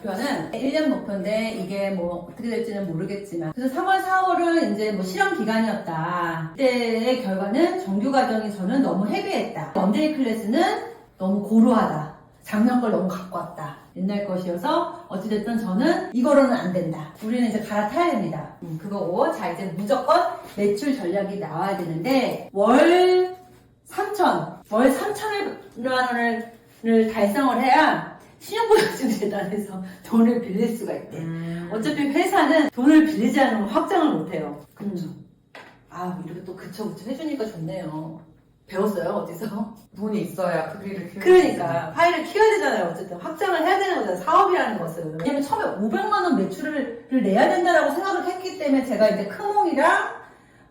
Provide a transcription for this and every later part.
목표는 1년 목표인데 이게 뭐 어떻게 될지는 모르겠지만 그래서 3월, 4월은 이제 뭐 실험 기간이었다. 그때의 결과는 정규 과정이 저는 너무 헤비했다. 원데이 클래스는 너무 고루하다. 작년 걸 너무 갖고 왔다. 옛날 것이어서 어찌됐든 저는 이거로는 안 된다. 우리는 이제 갈아타야 됩니다. 음, 그거고 자 이제 무조건 매출 전략이 나와야 되는데 월 3천, 월 3천만 원을 달성을 해야 신용보증재단에서 돈을 빌릴 수가 있대. 음. 어차피 회사는 돈을 빌리지 않으면 확정을 못해요. 그쵸. 아, 이렇게 또 그쵸, 그쵸 해주니까 좋네요. 배웠어요, 어디서? 돈이 있어야 그 일을 키울 그러니까, 파일을 키워야 되잖아요, 어쨌든. 확정을 해야 되는 거잖아요, 사업이라는 것은. 왜냐면 처음에 500만 원 매출을 내야 된다라고 생각을 했기 때문에 제가 이제 크몽이랑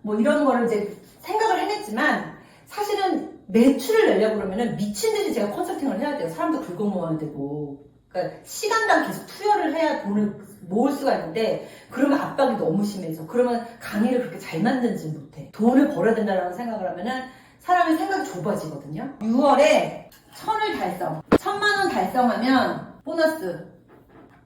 뭐 이런 거를 이제 생각을 해냈지만, 매출을 내려고 그러면은 미친 듯이 제가 컨설팅을 해야 돼요. 사람도 굴곡 모아야 되고. 그러니까 시간당 계속 투여를 해야 돈을 모을 수가 있는데 그러면 압박이 너무 심해져. 그러면 강의를 그렇게 잘 만들지 못해. 돈을 벌어야 된다라는 생각을 하면은 사람의 생각이 좁아지거든요. 6월에 천을 달성. 천만 원 달성하면 보너스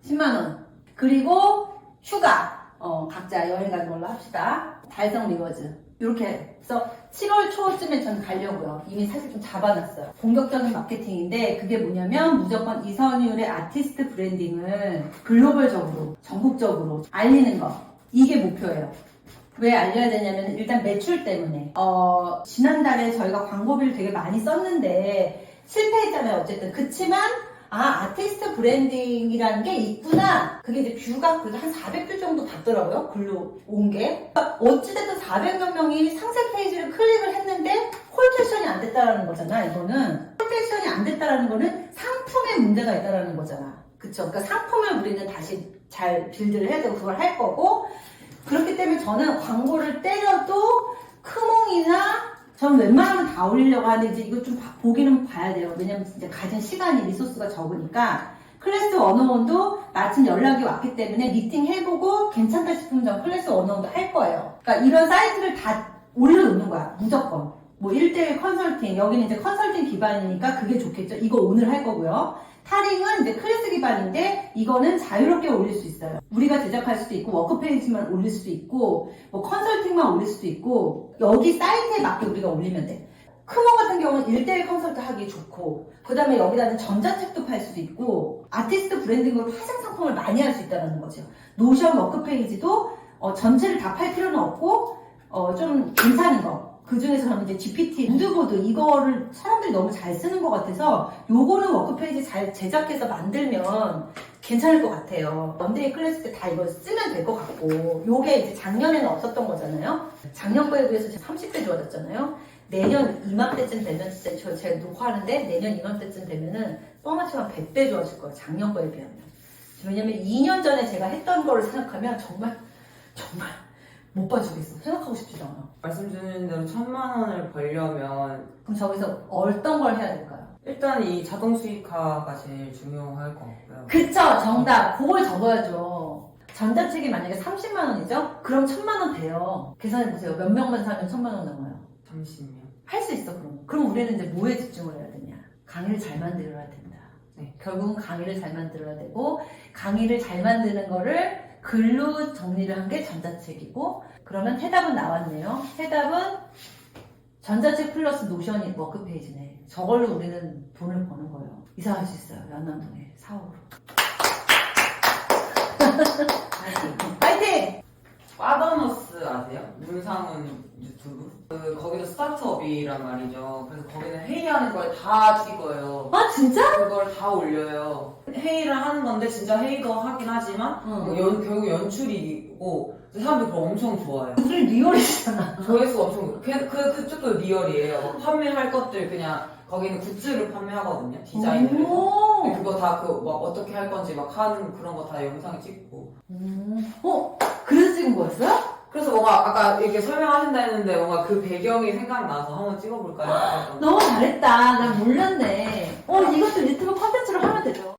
10만 원. 그리고 휴가. 어, 각자 여행 가는 걸로 합시다. 달성 리워즈. 이렇게 해서 7월 초쯤에 전 가려고요. 이미 사실 좀 잡아놨어요. 본격적인 마케팅인데 그게 뭐냐면 무조건 이선율의 아티스트 브랜딩을 글로벌적으로, 전국적으로 알리는 거. 이게 목표예요. 왜 알려야 되냐면 일단 매출 때문에 어, 지난달에 저희가 광고비를 되게 많이 썼는데 실패했잖아요 어쨌든 그치만 아 아티스트 브랜딩이라는 게 있구나. 그게 이제 뷰가 그래도 한 400뷰 정도 받더라고요 글로 온게. 어찌됐든 400여 명이 상세 페이지를 클릭을 했는데 콜택션이 안 됐다라는 거잖아 이거는. 콜택션이 안 됐다라는 거는 상품에 문제가 있다라는 거잖아. 그쵸? 그러니까 상품을 우리는 다시 잘 빌드를 되고 그걸 할 거고. 그렇기 때문에 저는 광고를 때려도 크몽이나 전 웬만하면 다 올리려고 하는데 이거 좀 봐- 보기는 봐야 돼요. 왜냐면 진짜 가진 시간이 리소스가 적으니까 클래스 원어원도 마침 연락이 왔기 때문에 미팅 해보고 괜찮다 싶으면 전 클래스 원어원도 할 거예요. 그러니까 이런 사이트를 다 올려놓는 거야. 무조건. 뭐 1대1 컨설팅. 여기는 이제 컨설팅 기반이니까 그게 좋겠죠. 이거 오늘 할 거고요. 타링은 이제 클래스 기반인데 이거는 자유롭게 올릴 수 있어요. 우리가 제작할 수도 있고 워크 페이지만 올릴 수도 있고 뭐 컨설팅만 올릴 수도 있고 여기 사이트에 맞게 우리가 올리면 돼. 크몬 같은 경우는 1대1 컨설트 하기 좋고 그 다음에 여기다는 전자책도 팔 수도 있고 아티스트 브랜딩으로 화장 상품을 많이 할 수 있다는 거죠. 노션 워크페이지도 어, 전체를 다 팔 필요는 없고 어, 좀 괜찮은 거. 그 중에서 저는 이제 GPT, 무드보드 이거를 사람들이 너무 잘 쓰는 것 같아서 요거는 워크페이지 잘 제작해서 만들면 괜찮을 것 같아요. 원데이 클래스 때 다 이걸 쓰면 될 것 같고 요게 이제 작년에는 없었던 거잖아요. 작년 거에 비해서 30배 좋아졌잖아요. 내년 이맘때쯤 되면 진짜 저 제가 녹화하는데 내년 이맘때쯤 되면은 뻥아치면 100배 좋아질 거예요. 작년 거에 비하면. 왜냐면 2년 전에 제가 했던 거를 생각하면 정말 정말 못 봐주겠어. 생각하고 싶지도 않아. 말씀 주신 대로 천만 원을 벌려면 그럼 저기서 어떤 걸 해야 될까요? 일단 이 자동 수익화가 제일 중요할 것 같고요. 그쵸 정답 그걸 적어야죠 전자책이 만약에 30만 원이죠? 그럼 1000만 원 돼요 계산해보세요 몇 명만 사면 1000만 원 남아요 잠시만요. 할 수 있어 그럼 그럼 우리는 이제 뭐에 집중을 해야 되냐 강의를 잘 만들어야 된다 네. 결국은 강의를 잘 만들어야 되고 강의를 잘 만드는 거를 글로 정리를 한 게 전자책이고 그러면 해답은 나왔네요. 해답은 전자책 플러스 노션이 워크페이지네. 저걸로 우리는 돈을 버는 거예요. 이사할 수 있어요. 연남동에 사옥으로. 파이팅! 파더너스 아세요? 문상훈 유튜브? 그 거기도 스타트업이란 말이죠. 그래서 거기는 회의하는 걸 다 찍어요. 아 진짜? 그걸 다 올려요. 회의를 하는 건데 진짜 회의도 하긴 하지만 응. 뭐 연, 결국 연출이고 사람들이 그걸 엄청 좋아해요. 우리 리얼이잖아 조회수가 엄청 그, 그 그쪽도 리얼이에요. 뭐 판매할 것들 그냥 거기는 굿즈를 판매하거든요. 디자인을. 오. 그거 다 그 막 어떻게 할 건지 막 하는 그런 거 다 영상에 찍고. 음. 어? 그래서 찍은 거였어요? 그래서 뭔가 아까 이렇게 설명하신다 했는데 뭔가 그 배경이 생각나서 한번 찍어볼까요? 너무 잘했다. 난 몰랐네. 어, 이것도 유튜브 컨텐츠로 하면 되죠.